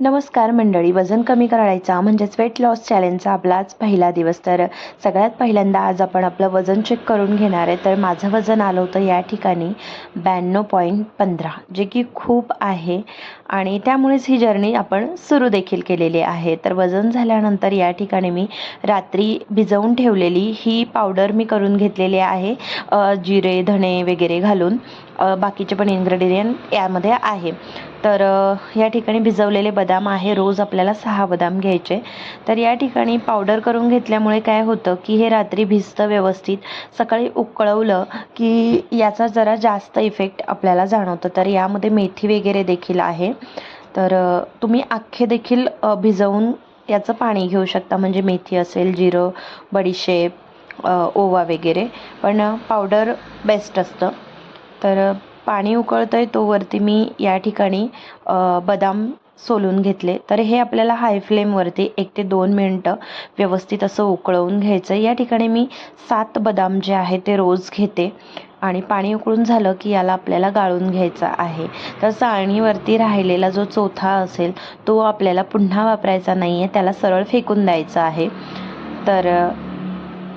नमस्कार मंडळी वजन कमी करायचा म्हणजेच वेट लॉस चॅलेंजचा आपला आज पहिला दिवस. तर सगळ्यात पहिल्यांदा आज आपण आपलं वजन चेक करून घेणार आहे. तर माझं वजन आलं होतं या ठिकाणी ब्याण्णव पॉईंट पंधरा जे की खूप आहे. आणि त्यामुळेच ही जर्नी आपण सुरू देखील केलेली आहे. तर वजन झाल्यानंतर या ठिकाणी मी रात्री भिजवून ठेवलेली ही पावडर मी करून घेतलेली आहे. जिरे धणे वगैरे घालून. बाकीचे पण इन्ग्रेडियंट यामध्ये आहे. तर या ठिकाणी भिजवलेले बदाम आहे. रोज आपल्याला सहा बदाम घ्यायचे. तर या ठिकाणी पावडर करून घेतल्यामुळे काय होतं की हे रात्री भिजतं व्यवस्थित. सकाळी उकळवलं की याचा जरा जास्त इफेक्ट आपल्याला जाणवतं. तर यामध्ये मेथी वगैरे देखील आहे. तर तुम्ही अख्खे देखील भिजवून याचं पाणी घेऊ शकता. म्हणजे मेथी असेल जिरं बडीशेप ओवा वगैरे. पण पावडर बेस्ट असतं. तर पाणी उकळतं आहे तोवरती मी या ठिकाणी बदाम सोलून घेतले. तर हे आपल्याला हाय फ्लेमवरती एक ते दोन मिनटं व्यवस्थित असं उकळवून घ्यायचं या ठिकाणी मी सात बदाम जे आहे ते रोज घेते आणि पाणी उकळून झालं की याला आपल्याला गाळून घ्यायचं आहे. तर चाळणीवरती राहिलेला जो चोथा असेल तो आपल्याला पुन्हा वापरायचा नाही आहे त्याला सरळ फेकून द्यायचा आहे. तर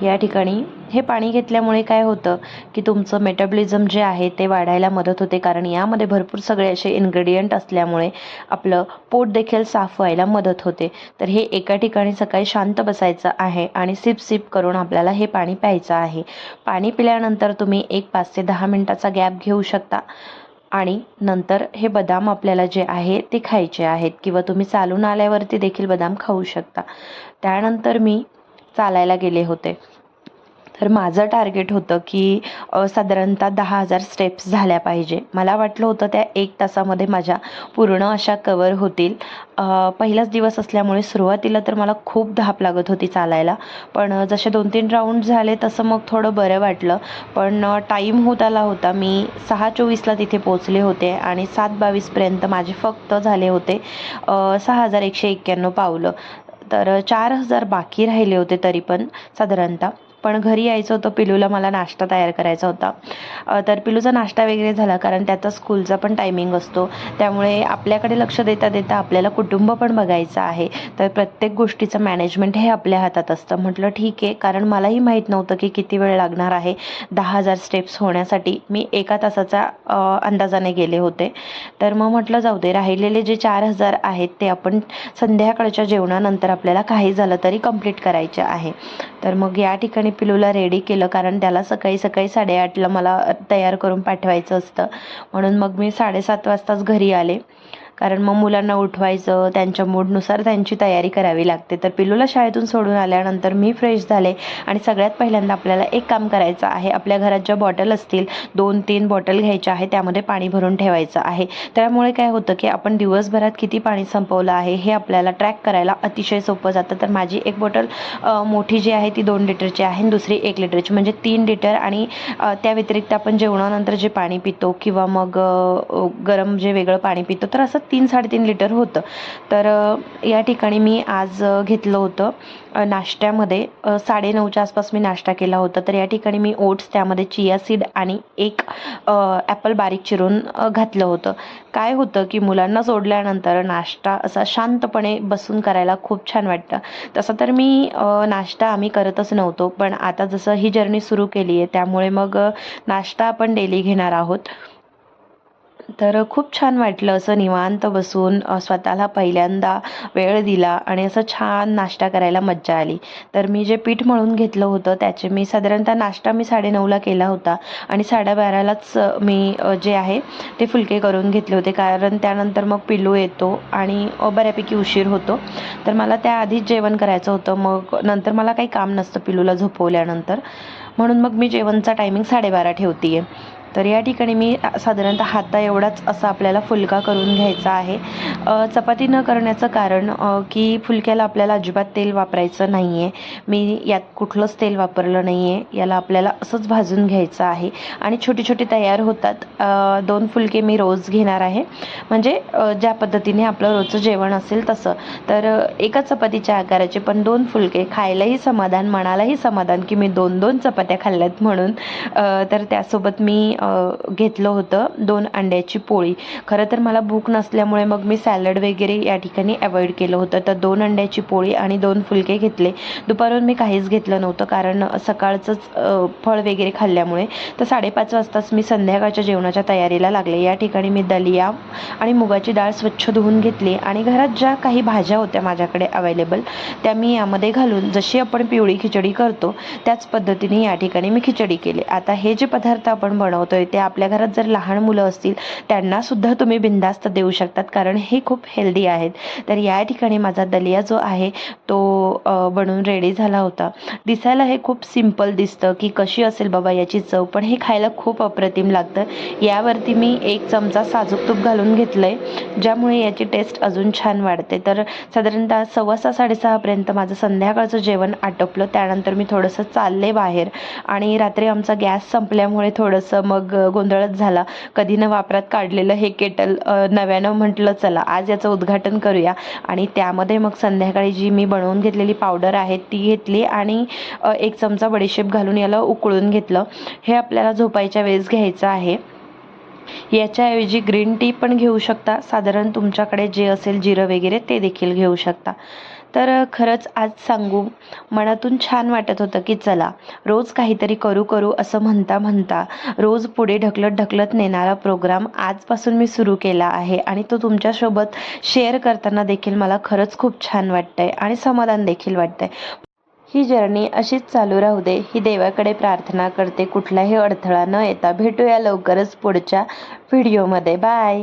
या ठिकाणी हे पाणी घेतल्यामुळे काय होतं की तुमचं मेटाबॉलिझम जे आहे ते वाढायला मदत होते. कारण यामध्ये भरपूर सगळे असे इन्ग्रेडियंट असल्यामुळे आपलं पोट देखील साफ व्हायला मदत होते. तर हे एका ठिकाणी सकाळी शांत बसायचं आहे आणि सिप सिप करून आपल्याला हे पाणी प्यायचं आहे. पाणी पिल्यानंतर तुम्ही एक पाच ते दहा मिनटाचा गॅप घेऊ शकता. आणि नंतर हे बदाम आपल्याला जे आहे ते खायचे आहेत किंवा तुम्ही चालून आल्यावरती देखील बदाम खाऊ शकता. त्यानंतर मी चालायला गेले होते. तर माझं टार्गेट होतं की साधारणतः दहा हजार स्टेप्स झाल्या पाहिजे. मला वाटलं होतं त्या एक तासामध्ये माझ्या पूर्ण अशा कवर होतील. पहिलाच दिवस असल्यामुळे सुरुवातीला तर मला खूप धाप लागत होती चालायला. पण जसे दोन तीन राऊंड झाले तसं मग थोडं बरं वाटलं. पण टाईम होत आला होता. मी सहा चोवीसला तिथे पोचले होते आणि सात बावीसपर्यंत माझे फक्त झाले होते सहा हजार एकशे एक्क्याण्णव पावलं. तर चार हजार बाकी राहिले होते तरी पण साधारणतः. पण घरी यायचं होतं पिलूला मला नाश्ता तयार करायचा होता. तर पिलूचा नाश्ता वगैरे झाला कारण त्याचा स्कूलचा पण टायमिंग असतो. त्यामुळे आपल्याकडे लक्ष देता देता आपल्याला कुटुंब पण बघायचं आहे. तर प्रत्येक गोष्टीचं मॅनेजमेंट हे आपल्या हातात असतं. म्हटलं ठीक आहे कारण मलाही माहीत नव्हतं की किती वेळ लागणार आहे. दहा हजार स्टेप्स होण्यासाठी. मी एका तासाचा अंदाजाने गेले होते. तर मग म्हटलं जाऊ दे राहिलेले जे चार हजार आहेत ते आपण संध्याकाळच्या जेवणानंतर आपल्याला काही झालं तरी कंप्लीट करायचे आहे. तर मग या ठिकाणी पिलूला रेडी केलं कारण त्याला सकाळी सकाळी साडेआठला मला तयार करून पाठवायचं असतं. म्हणून मग मी साडेसात वाजताच घरी आले. कारण मग मुलांना उठवायचं त्यांच्या मूडनुसार त्यांची तयारी करावी लागते. तर पिलूला शाळेतून सोडून आल्यानंतर मी फ्रेश झाले आणि सगळ्यात पहिल्यांदा आपल्याला एक काम करायचं आहे. आपल्या घरात ज्या बॉटल असतील दोन तीन बॉटल घ्यायच्या आहे त्यामध्ये पाणी भरून ठेवायचं आहे. त्यामुळे काय होतं की आपण दिवसभरात किती पाणी संपवलं आहे हे आपल्याला ट्रॅक करायला अतिशय सोपं जातं. तर माझी एक बॉटल मोठी जी आहे ती दोन लिटरची आहे आणि दुसरी एक लिटरची. म्हणजे तीन लिटर आणि त्या व्यतिरिक्त आपण जेवणानंतर जे पाणी पितो किंवा मग गरम जे वेगळं पाणी पितो तर असं तीन साडेतीन लिटर होतं. तर या ठिकाणी मी आज घेतलं होतं नाश्त्यामध्ये साडे साडेनऊच्या आसपास मी नाश्ता केला होता. तर या ठिकाणी मी ओट्स त्यामध्ये चिया सीड आणि एक ॲपल बारीक चिरून घातलं होतं. काय होतं की मुलांना सोडल्यानंतर नाश्ता असा शांतपणे बसून करायला खूप छान वाटतं. तसं तर मी नाश्ता आम्ही करतच नव्हतो पण आता जसं ही जर्नी सुरू केली आहे त्यामुळे मग नाश्ता आपण डेली घेणार आहोत. तर खूप छान वाटलं असं निवांत बसून स्वतःला पहिल्यांदा वेळ दिला आणि असं छान नाश्ता करायला मज्जा आली. तर मी जे पीठ मळून घेतलं होतं त्याचे मी साधारणतः नाश्ता मी साडेनऊला केला होता आणि साडेबारालाच मी जे आहे ते फुलके करून घेतले होते. कारण त्यानंतर मग पिल्लू येतो आणि बऱ्यापैकी उशीर होतो. तर मला त्याआधीच जेवण करायचं होतं. मग नंतर मला काही काम नसतं पिल्लूला झोपवल्यानंतर. म्हणून मग मी जेवणचा टायमिंग साडेबारा ठेवते आहे तर या ठिकाणी मी साधारणतः हाता एवढाच असा आपल्याला फुलका करून घ्यायचा आहे. चपाती न करण्याचं कारण की फुलक्याला आपल्याला अजिबात तेल वापरायचं नाही आहे मी यात कुठलंच तेल वापरलं नाही आहे याला आपल्याला असंच भाजून घ्यायचं आहे. आणि छोटी छोटी तयार होतात. दोन फुलके मी रोज घेणार आहे. म्हणजे ज्या पद्धतीने आपलं रोजचं जेवण असेल तसं. तर एका चपातीच्या आकाराचे पण दोन फुलके खायलाही समाधान मनालाही समाधान की मी दोन दोन चपात्या खाल्ल्यात म्हणून. तर त्यासोबत मी घेतलं होतं दोन अंड्याची पोळी. खरं तर मला भूक नसल्यामुळे मग मी सॅलड वगैरे या ठिकाणी अवॉइड केलं होतं. तर दोन अंड्याची पोळी आणि दोन फुलके घेतले. दुपारून मी काहीच घेतलं नव्हतं कारण सकाळचंच फळ वगैरे खाल्ल्यामुळे. तर साडेपाच वाजताच मी संध्याकाळच्या जेवणाच्या तयारीला लागले. या ठिकाणी मी दलिया आणि मुगाची डाळ स्वच्छ धुवून घेतली आणि घरात ज्या काही भाज्या होत्या माझ्याकडे अवेलेबल त्या मी यामध्ये घालून जशी आपण पिवळी खिचडी करतो त्याच पद्धतीने या ठिकाणी मी खिचडी केली. आता हे जे पदार्थ आपण बनवतो बनवतोय ते आपल्या घरात जर लहान मुलं असतील त्यांना सुद्धा तुम्ही बिंदास्त देऊ शकतात कारण हे खूप हेल्दी आहेत. तर या ठिकाणी माझा दलिया जो आहे तो बनून बनवून रेडी झाला होता. दिसायला हे खूप सिंपल दिसतं की कशी असेल बाबा याची चव पण हे खायला खूप अप्रतिम लागतं. यावरती मी एक चमचा साजूक तूप घालून घेतलं आहे ज्यामुळे याची टेस्ट अजून छान वाढते. तर साधारणतः सव्वा सहा साडेसहापर्यंत माझं संध्याकाळचं जेवण आटोपलं. त्यानंतर मी थोडंसं चालले बाहेर आणि रात्री आमचा गॅस संपल्यामुळे थोडंसं मग गोंधळच झाला. कधी न वापरात काढलेलं हे केटल नव्यानं म्हटलं चला आज याचं उद्घाटन करूया. आणि त्यामध्ये मग संध्याकाळी जी मी बनवून घेतलेली पावडर आहे ती घेतली आणि एक चमचा बडीशेप घालून याला उकळून घेतलं. हे आपल्याला झोपायच्या वेळेस घ्यायचं आहे. याच्याऐवजी ग्रीन टी पण घेऊ शकता. साधारण तुमच्याकडे जे असेल जिरं वगैरे ते देखील घेऊ शकता. तर खरंच आज सांगू मनातून छान वाटत होतं की चला रोज काहीतरी करू करू असं म्हणता म्हणता रोज पुढे ढकलत ढकलत नेणारा प्रोग्राम आजपासून मी सुरू केला आहे आणि तो तुमच्यासोबत शेअर करताना देखील मला खरंच खूप छान वाटतंय आणि समाधान देखील वाटतंय. ही जर्नी अशीच चालू राहू दे ही देवाकडे प्रार्थना करते कुठलाही अडथळा न येता भेटूया लवकरच पुढच्या व्हिडिओमध्ये बाय